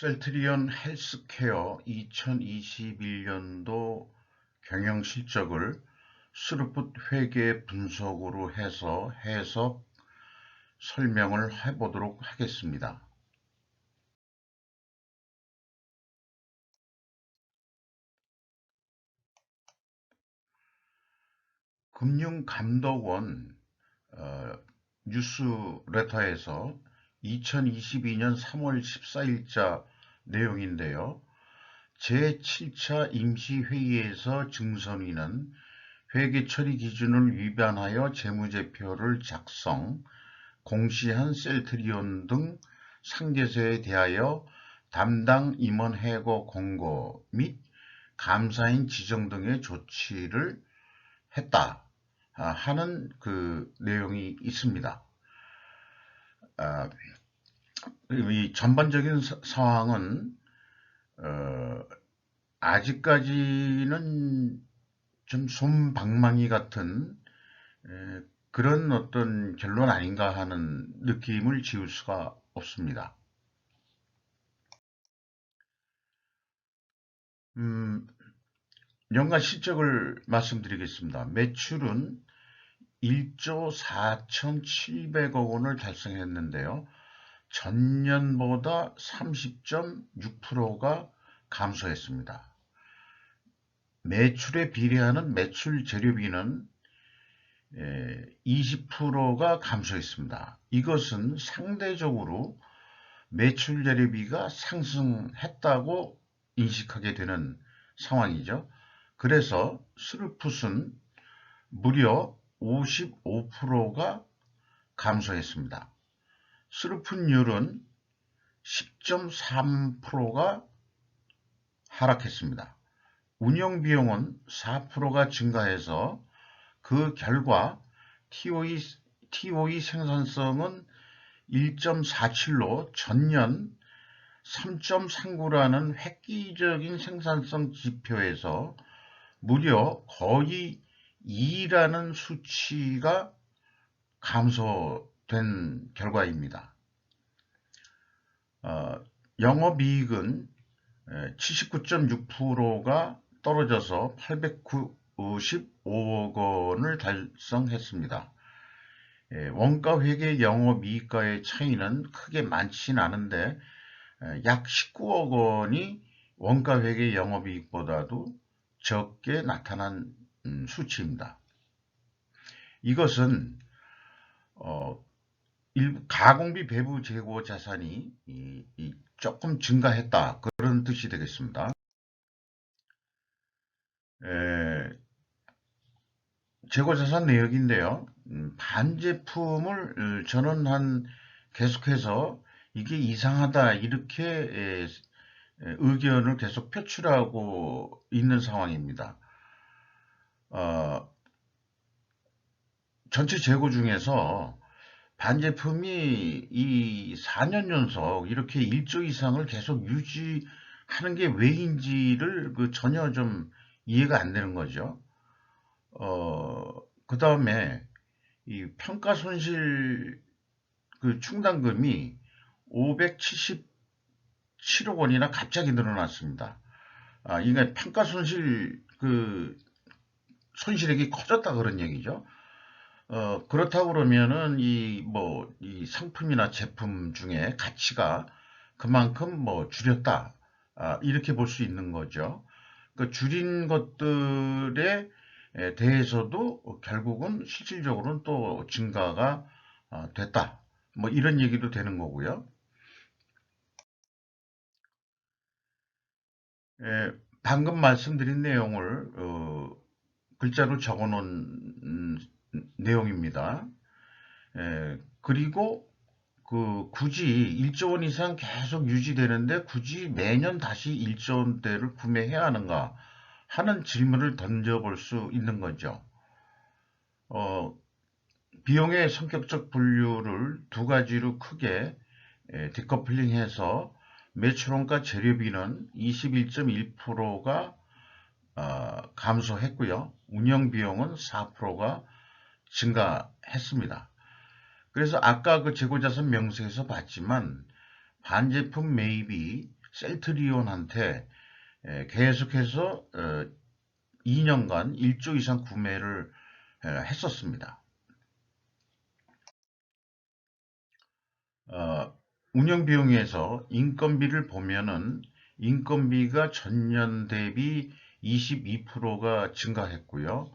셀트리온 헬스케어 2021년도 경영 실적을 스루풋 회계 분석으로 해서 해석 설명을 해보도록 하겠습니다. 금융감독원 어, 뉴스레터에서 2022년 3월 14일자 내용인데요. 제7차 임시회의에서 증선위는 회계처리 기준을 위반하여 재무제표를 작성, 공시한 셀트리온 등 상계세에 대하여 담당 임원 해고 공고 및 감사인 지정 등의 조치를 했다 하는 그 내용이 있습니다. 아, 이 전반적인 사, 상황은 어, 아직까지는 좀 솜방망이 같은 에, 그런 어떤 결론 아닌가 하는 느낌을 지울 수가 없습니다. 음, 연간 실적을 말씀드리겠습니다. 매출은 1조 4,700억 원을 달성했는데요. 전년보다 30.6%가 감소했습니다. 매출에 비례하는 매출 재료비는 20%가 감소했습니다. 이것은 상대적으로 매출 재료비가 상승했다고 인식하게 되는 상황이죠. 그래서 스루풋은 무려 55%가 감소했습니다. 스루풋율은 10.3%가 하락했습니다. 운영비용은 4%가 증가해서 그 결과 TOE, TOE 생산성은 1.47로 전년 3.39라는 획기적인 생산성 지표에서 무려 거의 2라는 수치가 감소 된 결과입니다. 어, 영업이익은 79.6%가 떨어져서 895억 원을 달성했습니다. 원가 회계 영업이익과의 차이는 크게 많지는 않은데 약 19억 원이 원가 회계 영업이익보다도 적게 나타난 음, 수치입니다. 이것은 어, 가공비 배부 재고 자산이 조금 증가했다 그런 뜻이 되겠습니다. 에, 재고 자산 내역인데요. 음, 반제품을 어, 저는 한 계속해서 이게 이상하다 이렇게 에, 의견을 계속 표출하고 있는 상황입니다. 어, 전체 재고 중에서 반제품이 이 4년 연속 이렇게 1조 이상을 계속 유지하는 게 왜인지를 그 전혀 좀 이해가 안 되는 거죠. 어, 그 다음에 이 평가 손실 그 충당금이 577억 원이나 갑자기 늘어났습니다. 아, 이게 평가 손실 그 손실액이 커졌다 그런 얘기죠. 어, 그렇다고 그러면은 이 뭐 이 상품이나 제품 중에 가치가 그만큼 뭐 줄였다 아, 이렇게 볼 수 있는 거죠. 그 줄인 것들에 대해서도 결국은 실질적으로는 또 증가가 어, 됐다. 뭐 이런 얘기도 되는 거고요. 에, 방금 말씀드린 내용을 어, 글자로 적어 놓은 음, 내용입니다. 에, 그리고 그 굳이 1조 원 이상 계속 유지되는데 굳이 매년 다시 1조 원대를 구매해야 하는가 하는 질문을 던져볼 수 있는 거죠. 어, 비용의 성격적 분류를 두 가지로 크게 에, 디커플링해서 매출원가 재료비는 21.1%가 어, 감소했고요. 운영 비용은 4%가 증가했습니다. 그래서 아까 그 재고자산 명세에서 봤지만 반제품 매입이 셀트리온한테 계속해서 2년간 어, 1조 이상 구매를 했었습니다. 어, 운영 비용에서 인건비를 보면은 인건비가 전년 대비 22%가 증가했고요.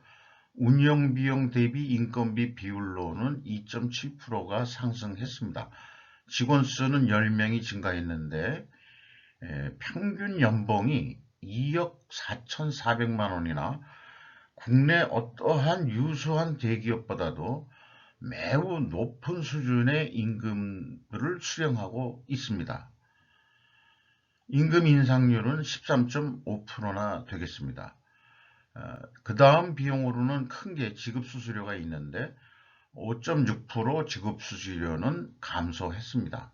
운영 비용 대비 인건비 비율로는 2.7%가 상승했습니다. 직원 수는 10명이 증가했는데 평균 연봉이 2억 4,400만 원이나 국내 어떠한 유수한 대기업보다도 매우 높은 수준의 임금을 수령하고 있습니다. 임금 인상률은 13.5%나 되겠습니다. 어, 그 다음 비용으로는 큰 게 지급수수료가 있는데 5.6% 지급수수료는 감소했습니다.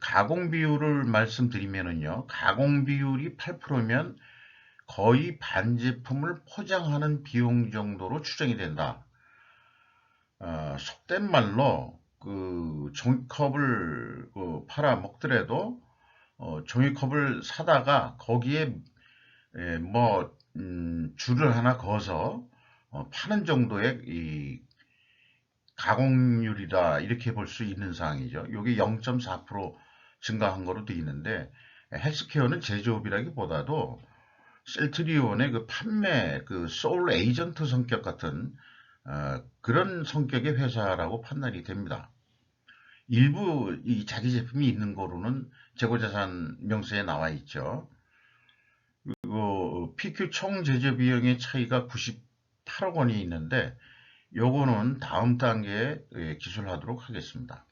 가공 비율을 말씀드리면요. 가공 비율이 8%면 거의 반제품을 포장하는 비용 정도로 추정이 된다. 어, 속된 말로 그 종이컵을 그 팔아 먹더라도 어, 종이컵을 사다가 거기에 에, 뭐 음, 줄을 하나 거서 어, 파는 정도의 이 가공률이다 이렇게 볼 수 있는 상황이죠. 이게 0.4% 증가한 거로 되어 있는데 헬스케어는 제조업이라기보다도 셀트리온의 그 판매 그 소울 에이전트 성격 같은 어, 그런 성격의 회사라고 판단이 됩니다. 일부 이 자기 제품이 있는 거로는 재고자산 명세에 나와 있죠. 그리고 PQ 총 제조 비용의 차이가 98억 원이 있는데 요거는 다음 단계에 예, 기술하도록 하겠습니다.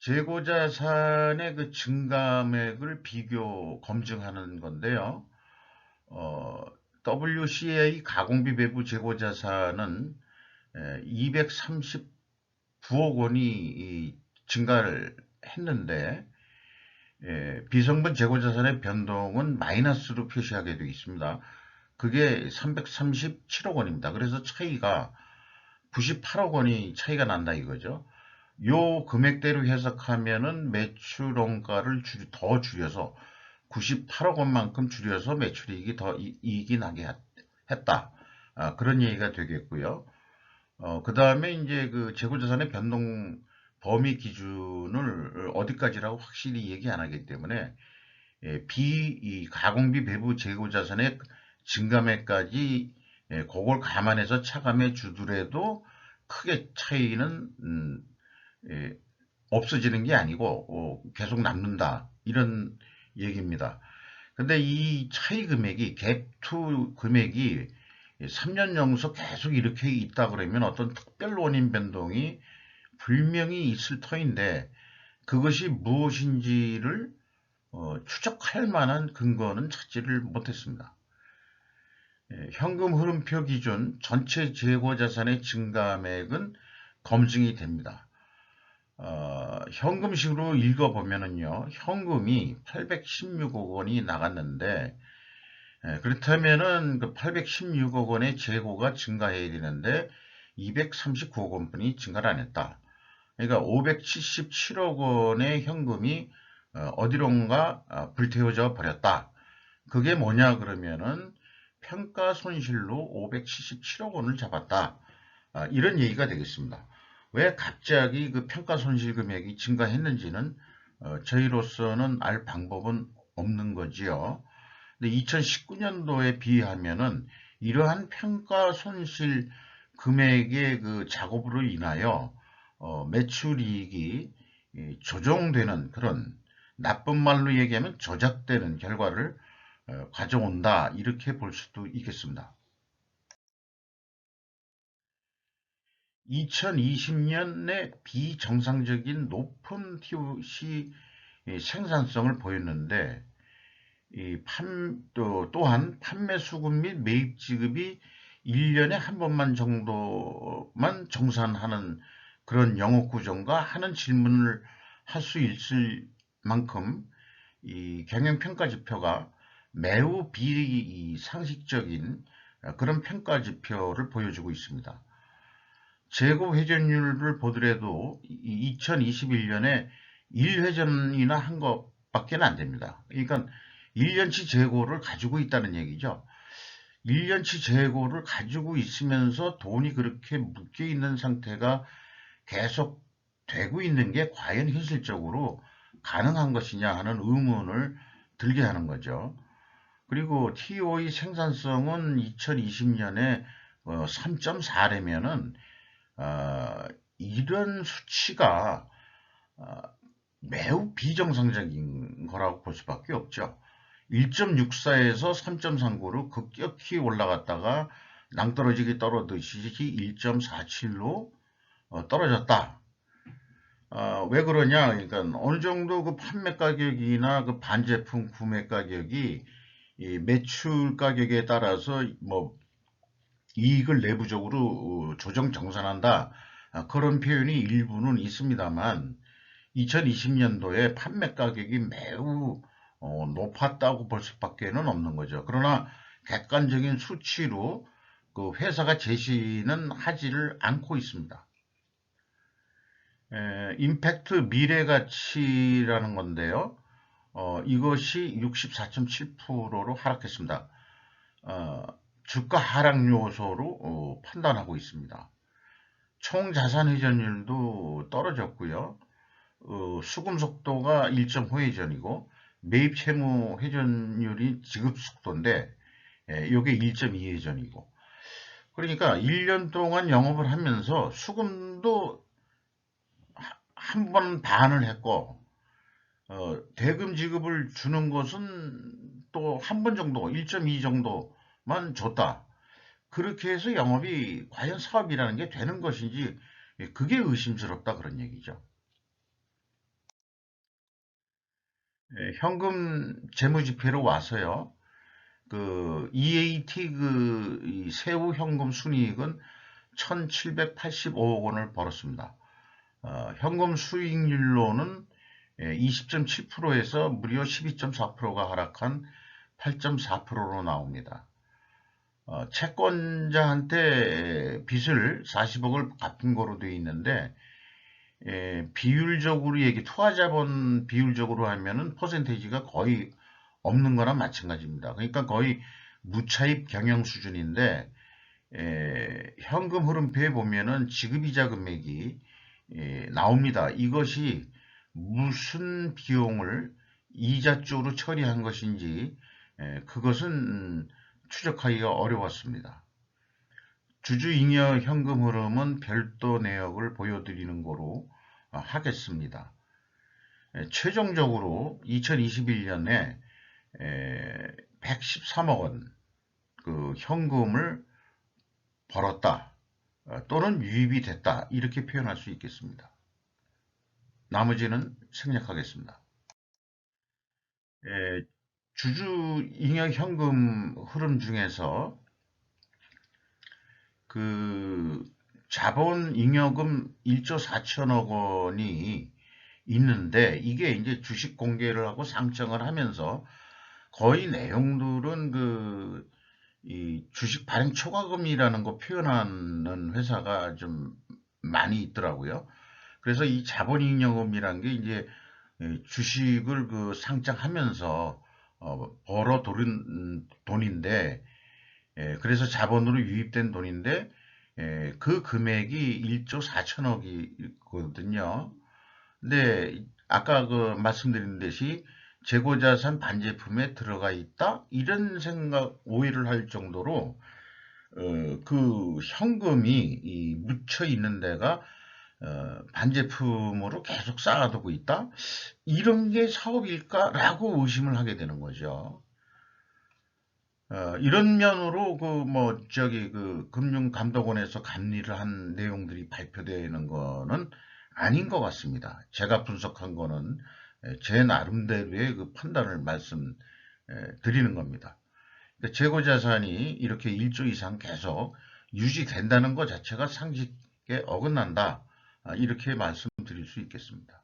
재고자산의 그 증감액을 비교 검증하는 건데요. 어, WCA 가공비 배부 재고자산은 239억 원이 증가를 했는데 예, 비성분 재고자산의 변동은 마이너스로 표시하게 되어 있습니다. 그게 337억 원입니다. 그래서 차이가 98억 원이 차이가 난다 이거죠. 요 금액대로 해석하면은 매출 원가를 줄, 더 줄여서 98억 원만큼 줄여서 매출이익이 더 이 익이 나게 했다. 아, 그런 얘기가 되겠고요. 어, 그 다음에 이제 그 재고자산의 변동 범위 기준을 어디까지라고 확실히 얘기 안 하기 때문에 예, 비, 가공비 배부 재고자산의 증감액까지 예, 그걸 감안해서 차감해 주더라도 크게 차이는 음, 예, 없어지는 게 아니고 어, 계속 남는다 이런 얘기입니다. 근데 이 차이 금액이 갭 투 금액이 3년 연속 계속 이렇게 있다 그러면 어떤 특별 원인 변동이 분명히 있을 터인데 그것이 무엇인지를 어, 추적할 만한 근거는 찾지를 못했습니다. 예, 현금 흐름표 기준 전체 재고 자산의 증감액은 검증이 됩니다. 어, 현금식으로 읽어보면은요, 현금이 816억 원이 나갔는데, 예, 그렇다면은 그 816억 원의 재고가 증가해야 되는데, 239억 원뿐이 증가를 안 했다. 그러니까 577억 원의 현금이 어, 어디론가 어, 불태워져 버렸다. 그게 뭐냐 그러면은 평가 손실로 577억 원을 잡았다. 아, 이런 얘기가 되겠습니다. 왜 갑자기 그 평가 손실 금액이 증가했는지는 어, 저희로서는 알 방법은 없는 거지요. 근데 2019년도에 비하면은 이러한 평가 손실 금액의 그 작업으로 인하여 어, 매출이익이 조정되는 그런 나쁜 말로 얘기하면 조작되는 결과를 어, 가져온다 이렇게 볼 수도 있겠습니다. 2020년에 비정상적인 높은 TOC 생산성을 보였는데 판, 또, 또한 판매 수급 및 매입 지급이 1년에 한 번만 정도만 정산하는 그런 영업 구조인가 하는 질문을 할 수 있을 만큼 이 경영평가 지표가 매우 비상식적인 그런 평가 지표를 보여주고 있습니다. 재고 회전율을 보더라도 2021년에 1회전이나 한 것밖에 안 됩니다. 그러니까 1년치 재고를 가지고 있다는 얘기죠. 1년치 재고를 가지고 있으면서 돈이 그렇게 묶여 있는 상태가 계속 되고 있는 게 과연 현실적으로 가능한 것이냐 하는 의문을 들게 하는 거죠. 그리고 TO의 생산성은 2020년에 3.4라면은 어, 이런 수치가 어, 매우 비정상적인 거라고 볼 수밖에 없죠. 1.64에서 3.39로 급격히 올라갔다가 낭떠러지기 떨어지듯이 1.47로 어, 떨어졌다. 어, 왜 그러냐? 그러니까 어느 정도 그 판매 가격이나 그 반제품 구매 가격이 매출 가격에 따라서 뭐 이익을 내부적으로 어, 조정 정산한다. 아, 그런 표현이 일부는 있습니다만 2020년도에 판매 가격이 매우 어, 높았다고 볼 수밖에는 없는 거죠. 그러나 객관적인 수치로 그 회사가 제시는 하지를 않고 있습니다. 에, 임팩트 미래 가치라는 건데요. 어, 이것이 64.7%로 하락했습니다. 어, 주가 하락 요소로 어, 판단하고 있습니다. 총 자산 회전율도 떨어졌고요. 어, 수금 속도가 1.5 회전이고 매입 채무 회전율이 지급 속도인데 이게 1.2회전이고 그러니까 1년 동안 영업을 하면서 수금도 한 번 반을 했고 어, 대금 지급을 주는 것은 또 한 번 정도 1.2 정도만 줬다. 그렇게 해서 영업이 과연 사업이라는 게 되는 것인지 그게 의심스럽다 그런 얘기죠. 예, 현금 재무지폐로 와서요. 그 EAT 그 세후 현금 순이익은 1,785억 원을 벌었습니다. 어, 현금 수익률로는 20.7%에서 무려 12.4%가 하락한 8.4%로 나옵니다. 어, 채권자한테 빚을 40억을 갚은 거로 되어 있는데 예, 비율적으로 얘기 투하 자본 비율적으로 하면은 퍼센테이지가 거의 없는 거나 마찬가지입니다. 그러니까 거의 무차입 경영 수준인데 예, 현금 흐름표에 보면은 지급이자 금액이 예, 나옵니다. 이것이 무슨 비용을 이자 쪽으로 처리한 것인지 예, 그것은 추적하기가 어려웠습니다. 주주잉여 현금 흐름은 별도 내역을 보여드리는 거로 어, 하겠습니다. 예, 최종적으로 2021년에 113억 원 그 현금을 벌었다 어, 또는 유입이 됐다 이렇게 표현할 수 있겠습니다. 나머지는 생략하겠습니다. 에, 주주 잉여 현금 흐름 중에서 그 자본 잉여금 1조 4천억 원이 있는데 이게 이제 주식 공개를 하고 상장을 하면서 거의 내용들은 그 이 주식 발행 초과금이라는 거 표현하는 회사가 좀 많이 있더라고요. 그래서 이 자본 잉여금이란 게 이제 주식을 그 상장하면서 어, 벌어 돈인데 예, 그래서 자본으로 유입된 돈인데 예, 그 금액이 1조 4천억이거든요. 근데 아까 그 말씀드린 듯이 재고자산 반제품에 들어가 있다 이런 생각 오해를 할 정도로 어, 그 현금이 묻혀 있는 데가 어, 반제품으로 계속 쌓아두고 있다 이런 게 사업일까라고 의심을 하게 되는 거죠. 어, 이런 면으로 그 뭐 저기 그 금융감독원에서 감리를 한 내용들이 발표되는 거는 아닌 것 같습니다. 제가 분석한 거는 제 나름대로의 그 판단을 말씀드리는 겁니다. 그러니까 재고 자산이 이렇게 1조 이상 계속 유지된다는 것 자체가 상식에 어긋난다. 아, 이렇게 말씀드릴 수 있겠습니다.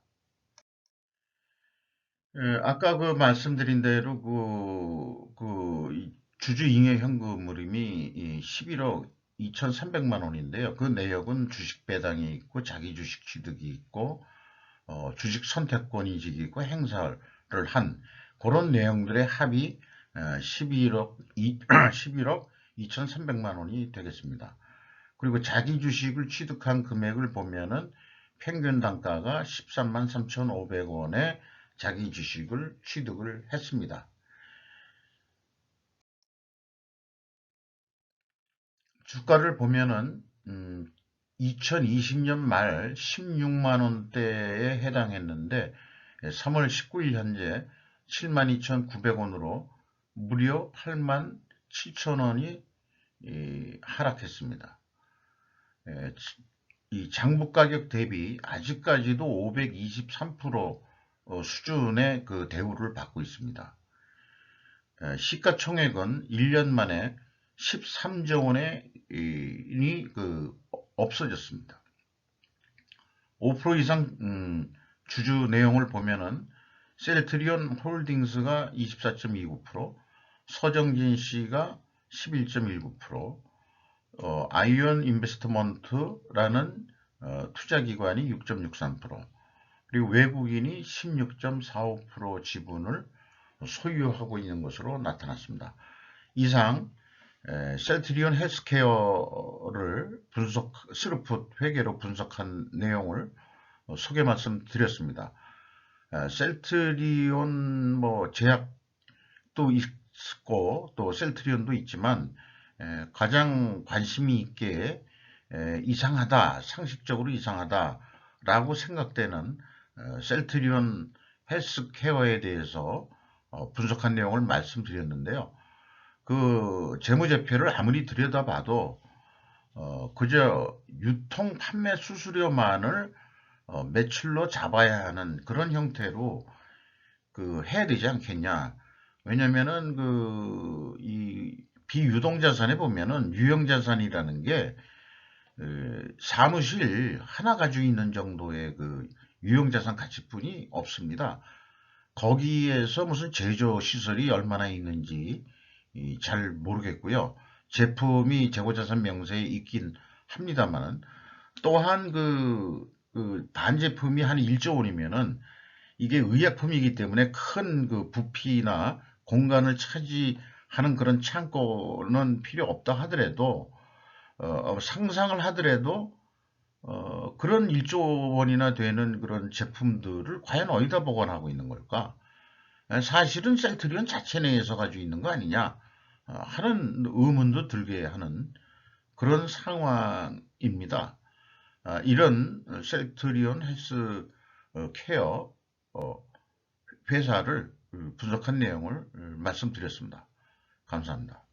아까 그 말씀드린 대로 그, 그 주주 잉여 현금 흐름이 11억 2,300만 원인데요. 그 내역은 주식 배당이 있고 자기 주식 취득이 있고 어, 주식 선택권 이직이 있고 행사를 한 그런 내용들의 합이 11억, 11억 2,300만 원이 되겠습니다. 그리고 자기 주식을 취득한 금액을 보면은 평균 단가가 13만 3,500원에 자기 주식을 취득을 했습니다. 주가를 보면은 음, 2020년 말 16만 원대에 해당했는데 3월 19일 현재 72,900원으로 무려 8만 7천 원이 하락했습니다. 이 장부 가격 대비 아직까지도 523% 어, 수준의 그 대우를 받고 있습니다. 시가총액은 1년 만에 13조 원이 그 없어졌습니다. 5% 이상 음, 주주 내용을 보면은 셀트리온 홀딩스가 24.29%, 서정진 씨가 11.19%, 어, 아이언 인베스트먼트라는 어, 투자기관이 6.63%, 그리고 외국인이 16.45% 지분을 소유하고 있는 것으로 나타났습니다. 이상 에, 셀트리온 헬스케어를 분석, 스루풋 회계로 분석한 내용을 어, 소개 말씀드렸습니다. 셀트리온 뭐 제약도 있고 또 셀트리온도 있지만 가장 관심이 있게 이상하다, 상식적으로 이상하다 라고 생각되는 어, 셀트리온 헬스케어에 대해서 어, 분석한 내용을 말씀드렸는데요. 그 재무제표를 아무리 들여다봐도 어, 그저 유통 판매 수수료만을 매출로 잡아야 하는 그런 형태로 그 해야 되지 않겠냐. 왜냐면은 그 이 비유동 자산에 보면은 유형 자산이라는 게 사무실 하나 가지고 있는 정도의 그 유형 자산 가치뿐이 없습니다. 거기에서 무슨 제조 시설이 얼마나 있는지 잘 모르겠고요. 제품이 재고자산 명세에 있긴 합니다만 또한 그, 그 반제품이 한 1조 원이면은 이게 의약품이기 때문에 큰 그 부피나 공간을 차지 하는 그런 창고는 필요 없다 하더라도 어, 상상을 하더라도 어, 그런 1조 원이나 되는 그런 제품들을 과연 어디다 보관하고 있는 걸까? 사실은 셀트리온 자체 내에서 가지고 있는 거 아니냐 어, 하는 의문도 들게 하는 그런 상황입니다. 아, 이런 셀트리온 헬스 어, 케어 어, 회사를 분석한 내용을 말씀드렸습니다. 감사합니다.